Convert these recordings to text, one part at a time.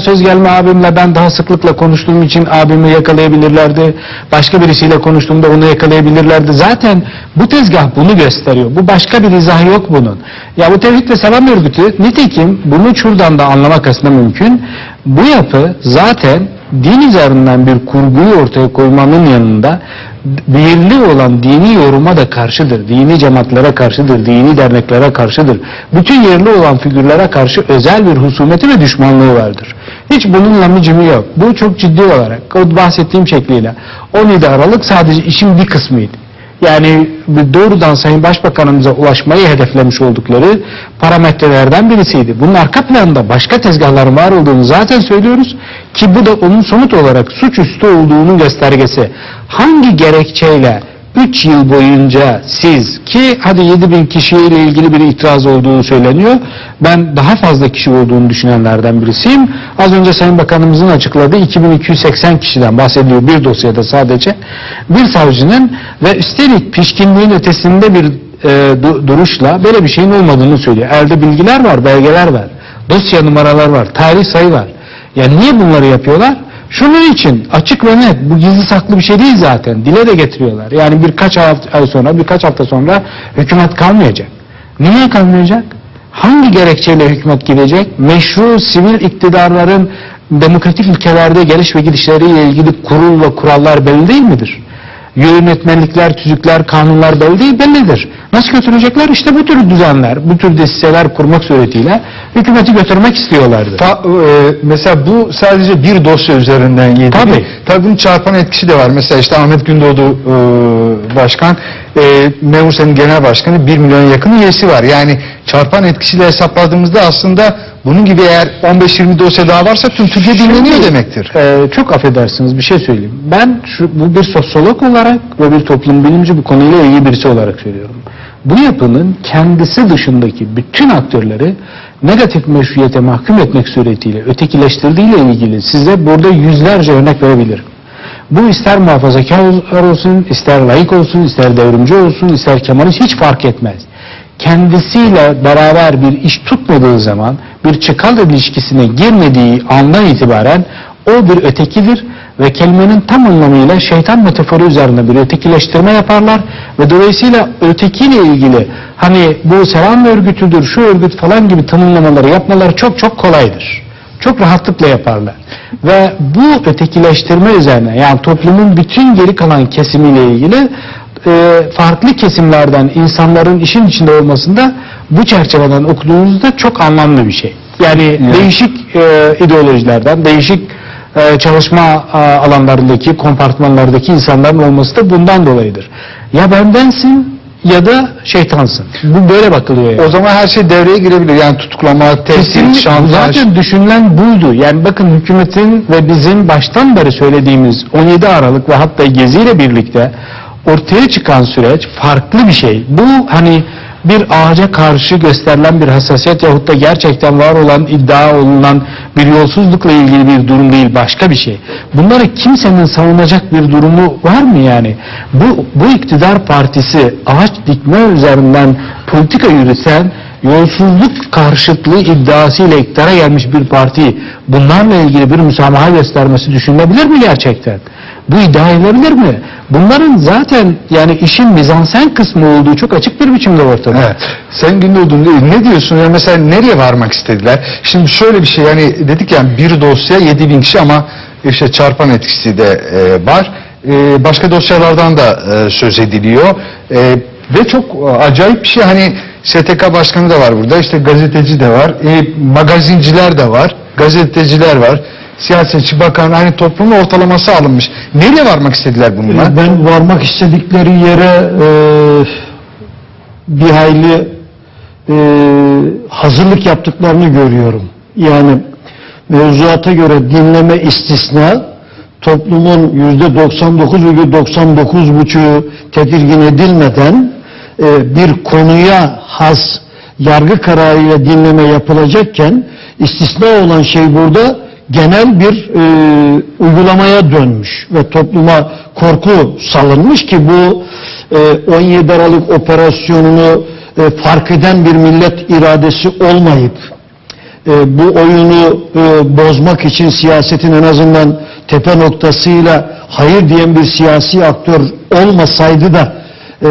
söz gelme abimle ben daha sıklıkla konuştuğum için abimi yakalayabilirlerdi. Başka birisiyle konuştuğumda onu yakalayabilirlerdi. Zaten bu tezgah bunu gösteriyor. Bu başka bir izahı yok bunun. Ya bu Tevhid ve Selam Örgütü nitekim bunu şuradan da anlamak aslında mümkün. Bu yapı zaten din üzerinden bir kurguyu ortaya koymanın yanında birli olan dini yoruma da karşıdır. Dini cemaatlere karşıdır, dini derneklere karşıdır. Bütün yerli olan figürlere karşı özel bir husumeti ve düşmanlığı vardır. Hiç bununla micimi yok. Bu çok ciddi olarak o bahsettiğim şekliyle 17 Aralık sadece işin bir kısmıydı. Yani doğrudan Sayın Başbakanımıza ulaşmayı hedeflemiş oldukları parametrelerden birisiydi. Bunun arka planında başka tezgahların var olduğunu zaten söylüyoruz ki bu da onun somut olarak suçüstü olduğunun göstergesi. Hangi gerekçeyle 3 yıl boyunca siz ki hadi 7 bin kişiyle ilgili bir itiraz olduğu söyleniyor. Ben daha fazla kişi olduğunu düşünenlerden birisiyim. Az önce Sayın Bakanımızın açıkladığı 2280 kişiden bahsediyor bir dosyada sadece. Bir savcının ve üstelik pişkinliğin ötesinde bir e, du- duruşla böyle bir şeyin olmadığını söylüyor. Elde bilgiler var, belgeler var. Dosya numaralar var, tarih sayı var. Ya niye bunları yapıyorlar? Şunun için açık ve net bu gizli saklı bir şey değil zaten. Dile de getiriyorlar. Yani birkaç ay sonra birkaç hafta sonra hükümet kalmayacak. Niye kalmayacak? Hangi gerekçeyle hükümet gidecek? Meşru sivil iktidarların demokratik ülkelerde geliş ve gidişleriyle ilgili kurul ve kurallar belli değil midir? Yönetmenlikler, tüzükler, kanunlar belli değil, bellidir. Nasıl götürecekler? İşte bu tür düzenler, bu tür desiseler kurmak suretiyle hükümeti götürmek istiyorlardı. Ta- e, mesela bu sadece bir dosya üzerinden yedi. Tabii. Tabii bunun çarpan etkisi de var. Mesela işte Ahmet Gündoğdu e, başkan, e, Mevrusen'in genel başkanı 1 milyon yakın üyesi var. Yani çarpan etkisiyle hesapladığımızda aslında bunun gibi eğer 15-20 dosya daha varsa tüm Türkiye dinleniyor demektir. Ee, çok affedersiniz bir şey söyleyeyim. Ben şu, bu bir sosyolog olarak ve bir toplum bilimci bu konuyla ilgili birisi olarak söylüyorum. Bu yapının kendisi dışındaki bütün aktörleri negatif meşruiyete mahkum etmek suretiyle ötekileştirdiğiyle ilgili size burada yüzlerce örnek verebilirim. Bu ister muhafazakar olsun, ister layık olsun, ister devrimci olsun, ister Kemalist hiç fark etmez. Kendisiyle beraber bir iş tutmadığı zaman, bir çıkar ilişkisine girmediği andan itibaren o bir ötekidir ve kelimenin tam anlamıyla şeytan metaforu üzerine bir ötekileştirme yaparlar ve dolayısıyla ötekiyle ilgili hani bu selam örgütüdür, şu örgüt falan gibi tanımlamaları yapmaları çok çok kolaydır çok rahatlıkla yaparlar. Ve bu ötekileştirme üzerine yani toplumun bütün geri kalan kesimiyle ilgili e, farklı kesimlerden insanların işin içinde olmasında bu çerçeveden okuduğunuzda çok anlamlı bir şey. Yani değişik e, ideolojilerden, değişik çalışma e, alanlarındaki, kompartmanlardaki insanların olması da bundan dolayıdır. Ya bendensin ya da şeytansın. Bu böyle bakılıyor yani. O zaman her şey devreye girebilir. Yani tutuklama, tehdit, şantaj. zaten düşünülen buydu. Yani bakın hükümetin ve bizim baştan beri söylediğimiz 17 Aralık ve hatta Gezi ile birlikte ortaya çıkan süreç farklı bir şey. Bu hani bir ağaca karşı gösterilen bir hassasiyet yahut da gerçekten var olan iddia olunan bir yolsuzlukla ilgili bir durum değil başka bir şey. Bunları kimsenin savunacak bir durumu var mı yani? Bu, bu iktidar partisi ağaç dikme üzerinden politika yürüten yolsuzluk karşıtlığı iddiasıyla iktidara gelmiş bir parti bunlarla ilgili bir müsamaha göstermesi düşünülebilir mi gerçekten? Bu iddia edilebilir mi? Bunların zaten yani işin mizansen kısmı olduğu çok açık bir biçimde ortada. Evet. Sen Gündoğdu'nun değil. Ne diyorsun? Ya mesela nereye varmak istediler? Şimdi şöyle bir şey yani dedik ya bir dosya 7 bin kişi ama işte çarpan etkisi de e, var. E, başka dosyalardan da e, söz ediliyor. E, ve çok e, acayip bir şey hani STK başkanı da var burada. işte gazeteci de var. E, magazinciler de var. Gazeteciler var. Siyasetçi, bakan, aynı toplumun ortalaması alınmış. Nereye varmak istediler bununla? Ben varmak istedikleri yere e, bir hayli e, hazırlık yaptıklarını görüyorum. Yani mevzuata göre dinleme istisna toplumun yüzde 99,99 tedirgin edilmeden e, bir konuya has yargı kararıyla dinleme yapılacakken istisna olan şey burada genel bir e, uygulamaya dönmüş ve topluma korku salınmış ki bu e, 17 Aralık operasyonunu e, fark eden bir millet iradesi olmayıp e, bu oyunu e, bozmak için siyasetin en azından tepe noktasıyla hayır diyen bir siyasi aktör olmasaydı da e,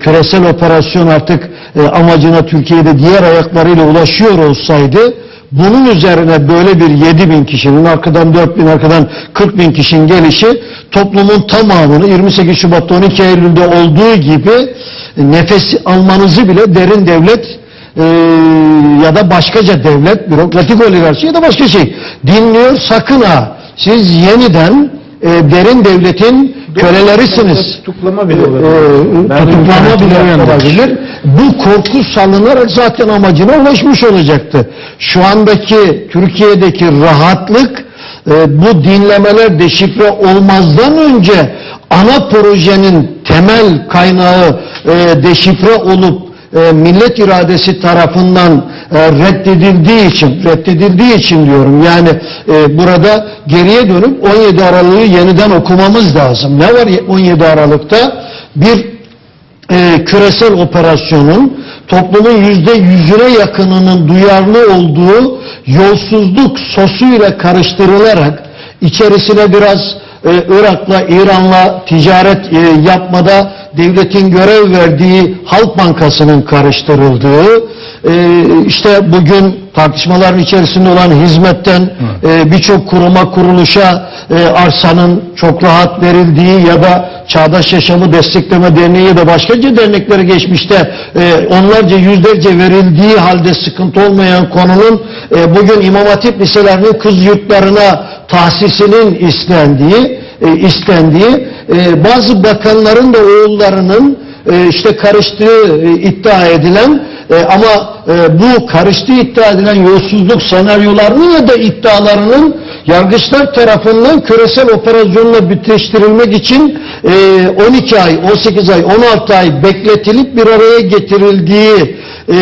küresel operasyon artık e, amacına Türkiye'de diğer ayaklarıyla ulaşıyor olsaydı bunun üzerine böyle bir 7 bin kişinin arkadan 4 bin arkadan 40 bin kişinin gelişi toplumun tamamını 28 Şubat'ta 12 Eylül'de olduğu gibi nefes almanızı bile derin devlet e, ya da başkaca devlet, bürokratik oligarşi ya da başka şey dinliyor sakın ha siz yeniden e, derin devletin kölelerisiniz. Tutuklama bile E, olabilir. Ben tutuklama bile olabilir. Bu korku salınarak zaten amacına ulaşmış olacaktı. Şu andaki Türkiye'deki rahatlık e, bu dinlemeler deşifre olmazdan önce ana projenin temel kaynağı e, deşifre olup e, millet iradesi tarafından reddedildiği için reddedildiği için diyorum yani burada geriye dönüp 17 Aralık'ı yeniden okumamız lazım. Ne var 17 Aralık'ta? Bir e, küresel operasyonun toplumun yüzde yüzüne yakınının duyarlı olduğu yolsuzluk sosuyla karıştırılarak içerisine biraz e, Irak'la, İran'la ticaret e, yapmada devletin görev verdiği Halk Bankası'nın karıştırıldığı, e, işte bugün tartışmaların içerisinde olan hizmetten e, birçok kuruma kuruluşa e, arsanın çok rahat verildiği ya da Çağdaş Yaşamı Destekleme Derneği ya da başkaca derneklere geçmişte e, onlarca yüzlerce verildiği halde sıkıntı olmayan konunun e, bugün İmam Hatip liselerinin kız yurtlarına tahsisinin istendiği e, istendiği e, bazı bakanların da oğullarının e, işte karıştığı e, iddia edilen e, ama e, bu karıştığı iddia edilen yolsuzluk senaryolarının ya da iddialarının yargıçlar tarafından küresel operasyonla bütleştirilmek için e, 12 ay, 18 ay, 16 ay bekletilip bir araya getirildiği e,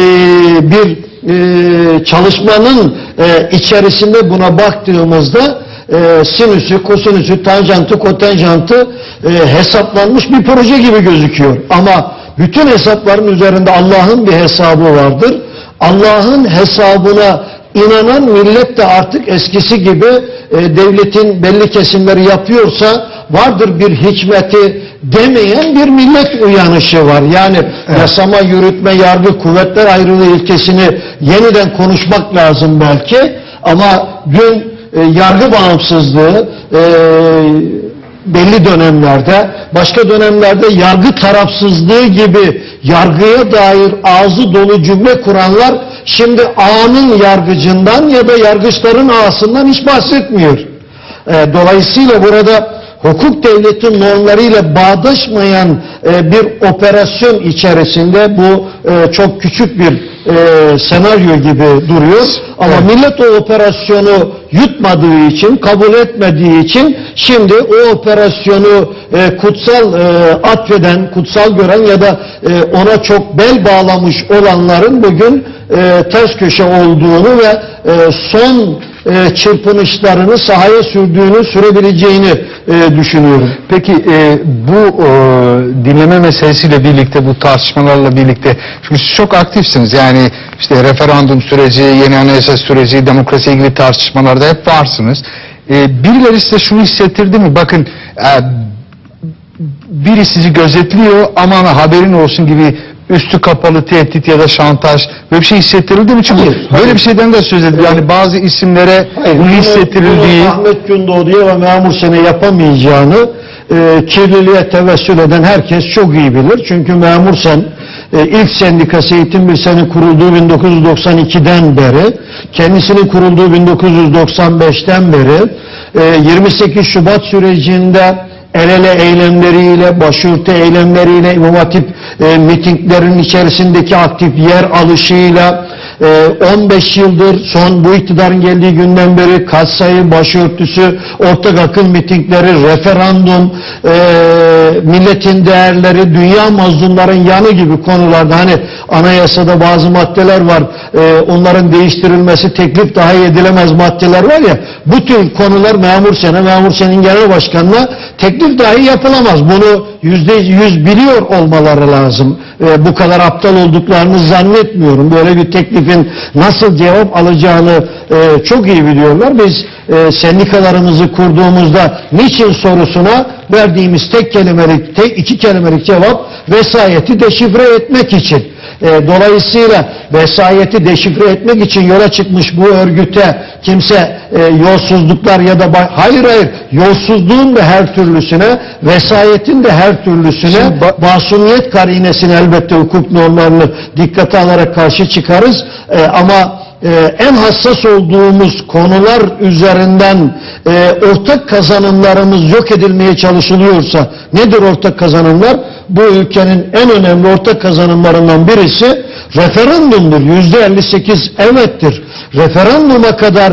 bir e, çalışmanın e, içerisinde buna baktığımızda e, sinüsü, kosinüsü, tanjantı, kotenjantı e, hesaplanmış bir proje gibi gözüküyor. Ama bütün hesapların üzerinde Allah'ın bir hesabı vardır. Allah'ın hesabına inanan millet de artık eskisi gibi e, devletin belli kesimleri yapıyorsa vardır bir hikmeti demeyen bir millet uyanışı var. Yani yasama, yürütme, yargı, kuvvetler ayrılığı ilkesini yeniden konuşmak lazım belki. Ama dün e, yargı bağımsızlığı e, belli dönemlerde, başka dönemlerde yargı tarafsızlığı gibi yargıya dair ağzı dolu cümle kuranlar şimdi ağanın yargıcından ya da yargıçların ağasından hiç bahsetmiyor. E, dolayısıyla burada hukuk devleti normlarıyla bağdaşmayan e, bir operasyon içerisinde bu e, çok küçük bir e, senaryo gibi duruyor. Ama millet o operasyonu yutmadığı için, kabul etmediği için şimdi o operasyonu e, kutsal e, atfeden, kutsal gören ya da e, ona çok bel bağlamış olanların bugün e, ters köşe olduğunu ve e, son e, çırpınışlarını sahaya sürdüğünü, sürebileceğini e, düşünüyorum. Peki e, bu e, dinleme meselesiyle birlikte, bu tartışmalarla birlikte, çünkü siz çok aktifsiniz. Yani işte referandum süreci, yeni anayasa süreci, demokrasi ilgili tartışmalarda hep varsınız. E, birileri size şunu hissettirdi mi? Bakın e, biri sizi gözetliyor aman haberin olsun gibi üstü kapalı tehdit ya da şantaj böyle bir şey hissettirildi mi? Çünkü Hayır, böyle hayır. bir şeyden de söz edildi. Yani bazı isimlere Hayır, bunu hissettirildiği... bunu Ahmet Gündoğdu'ya ve memur sene yapamayacağını e, kirliliğe tevessül eden herkes çok iyi bilir. Çünkü memur sen e, ilk sendikası eğitim bir sene kurulduğu 1992'den beri, kendisinin kurulduğu 1995'ten beri, e, 28 Şubat sürecinde el ele eylemleriyle, başörtü eylemleriyle, İmam Hatip e, mitinglerin içerisindeki aktif yer alışıyla e, 15 yıldır son bu iktidarın geldiği günden beri katsayı, başörtüsü, ortak akıl mitingleri, referandum, e, milletin değerleri, dünya mazlumların yanı gibi konularda hani anayasada bazı maddeler var. E, onların değiştirilmesi teklif dahi edilemez maddeler var ya. Bu tür konular memur sene, memur senin genel başkanına teklif dahi yapılamaz. Bunu yüzde yüz biliyor olmaları lazım. E, bu kadar aptal olduklarını zannetmiyorum. Böyle bir teklifin nasıl cevap alacağını e, çok iyi biliyorlar. Biz e, sendikalarımızı kurduğumuzda niçin sorusuna verdiğimiz tek kelimelik, tek iki kelimelik cevap vesayeti deşifre etmek için. E, dolayısıyla vesayeti deşifre etmek için yola çıkmış bu örgüte kimse e, yolsuzluklar ya da hayır hayır yolsuzluğun da her türlüsüne vesayetin de her türlüsüne ba- masumiyet karinesini elbette hukuk normlarını dikkate alarak karşı çıkarız. E, ama e, en hassas olduğumuz konular üzerinden e, ortak kazanımlarımız yok edilmeye çalışılıyorsa nedir ortak kazanımlar? Bu ülkenin en önemli ortak kazanımlarından birisi referandumdur. Yüzde 58 evettir. Referanduma kadar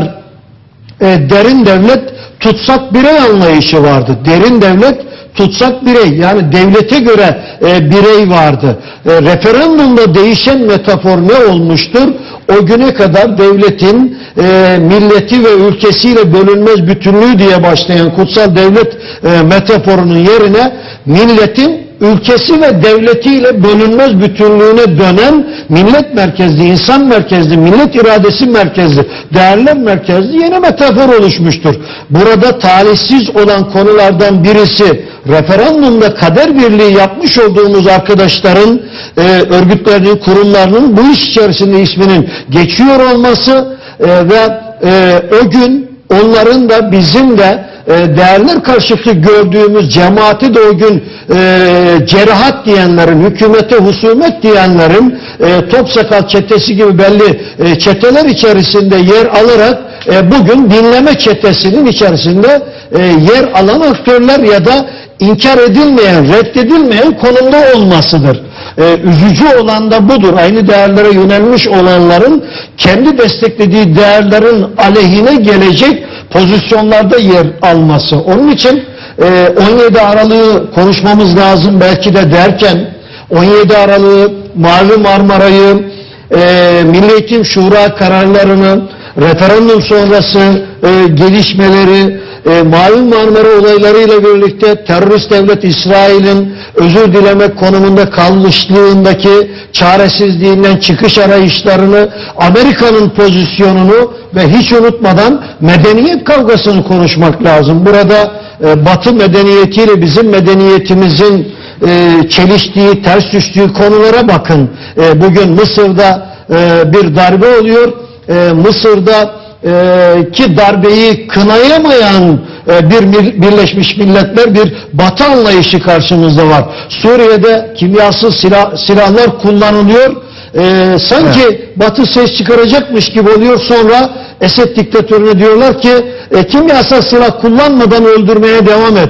e, derin devlet tutsak birey anlayışı vardı. Derin devlet tutsak birey yani devlete göre e, birey vardı. E, referandumda değişen metafor ne olmuştur? O güne kadar devletin e, milleti ve ülkesiyle bölünmez bütünlüğü diye başlayan kutsal devlet e, metaforunun yerine milletin ülkesi ve devletiyle bölünmez bütünlüğüne dönen millet merkezli, insan merkezli, millet iradesi merkezli, değerler merkezli yeni metafor oluşmuştur. Burada talihsiz olan konulardan birisi referandumda kader birliği yapmış olduğumuz arkadaşların e, örgütlerinin, kurumlarının bu iş içerisinde isminin geçiyor olması e, ve e, o gün onların da bizim de e, değerler karşıtı gördüğümüz cemaati de o gün e, cerahat diyenlerin, hükümete husumet diyenlerin e, top sakal çetesi gibi belli e, çeteler içerisinde yer alarak e, bugün dinleme çetesinin içerisinde e, yer alan aktörler ya da inkar edilmeyen, reddedilmeyen konumda olmasıdır. Ee, üzücü olan da budur. Aynı değerlere yönelmiş olanların kendi desteklediği değerlerin aleyhine gelecek pozisyonlarda yer alması. Onun için e, 17 Aralık'ı konuşmamız lazım belki de derken 17 Aralık'ı, Mavi Marmara'yı, e, Milli Eğitim Şura kararlarını, referandum sonrası e, gelişmeleri, e, Mavi Marmara olaylarıyla birlikte terörist devlet İsrail'in özür dilemek konumunda kalmışlığındaki çaresizliğinden çıkış arayışlarını, Amerika'nın pozisyonunu ve hiç unutmadan medeniyet kavgasını konuşmak lazım. Burada e, Batı medeniyetiyle bizim medeniyetimizin e, çeliştiği, ters düştüğü konulara bakın. E, bugün Mısır'da e, bir darbe oluyor. E, Mısır'da e, ki darbeyi kınayamayan e, bir Birleşmiş Milletler bir batı anlayışı karşımızda var. Suriye'de kimyasal silah, silahlar kullanılıyor. E, sanki batı ses çıkaracakmış gibi oluyor sonra Esed diktatörüne diyorlar ki e, kimyasal silah kullanmadan öldürmeye devam et.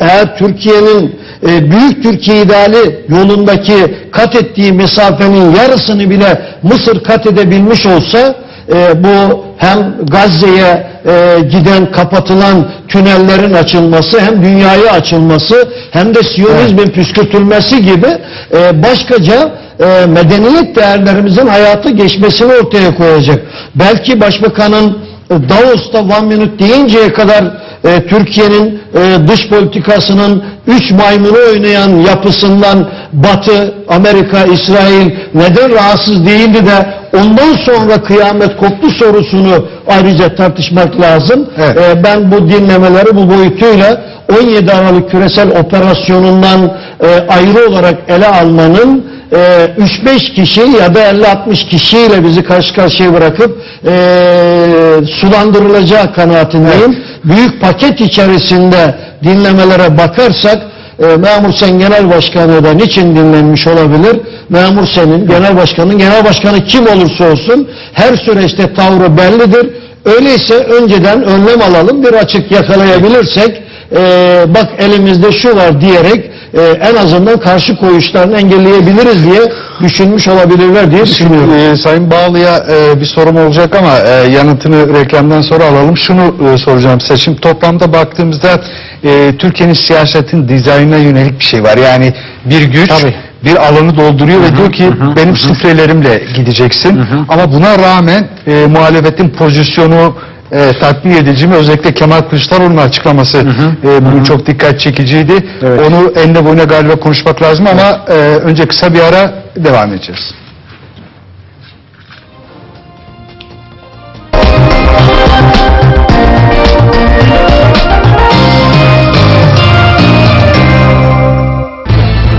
Eğer Türkiye'nin e, büyük Türkiye ideali yolundaki kat ettiği mesafenin yarısını bile Mısır kat edebilmiş olsa e, bu hem Gazze'ye e, giden kapatılan tünellerin açılması hem dünyaya açılması hem de Siyonizmin püskürtülmesi gibi e, başkaca e, medeniyet değerlerimizin hayatı geçmesini ortaya koyacak. Belki başbakanın e, Davos'ta one minute deyinceye kadar e, Türkiye'nin e, dış politikasının üç maymunu oynayan yapısından Batı, Amerika, İsrail neden rahatsız değildi de ondan sonra kıyamet koptu sorusunu ayrıca tartışmak lazım. Evet. E, ben bu dinlemeleri bu boyutuyla 17 Aralık küresel operasyonundan e, ayrı olarak ele almanın e, 3-5 kişi ya da 50-60 kişiyle bizi karşı karşıya bırakıp e, sulandırılacağı kanaatindeyim. Büyük paket içerisinde dinlemelere bakarsak e, Memur Sen Genel Başkanı da niçin dinlenmiş olabilir? Memur Sen'in, Genel Başkanın, Genel Başkanı kim olursa olsun her süreçte tavrı bellidir. Öyleyse önceden önlem alalım bir açık yakalayabilirsek e, bak elimizde şu var diyerek e, en azından karşı koyuşlarını engelleyebiliriz diye düşünmüş olabilirler diye düşünüyorum. Ee, Sayın Bağlı'ya e, bir sorum olacak ama e, yanıtını reklamdan sonra alalım. Şunu e, soracağım size. Şimdi toplamda baktığımızda e, Türkiye'nin siyasetin dizaynına yönelik bir şey var. Yani bir güç Tabii. bir alanı dolduruyor ve diyor ki benim şifrelerimle gideceksin. Ama buna rağmen e, muhalefetin pozisyonu e, tatmin edici mi? Özellikle Kemal Kılıçdaroğlu'nun açıklaması e, bugün çok dikkat çekiciydi. Evet. Onu enine boyuna galiba konuşmak lazım ama e, önce kısa bir ara devam edeceğiz.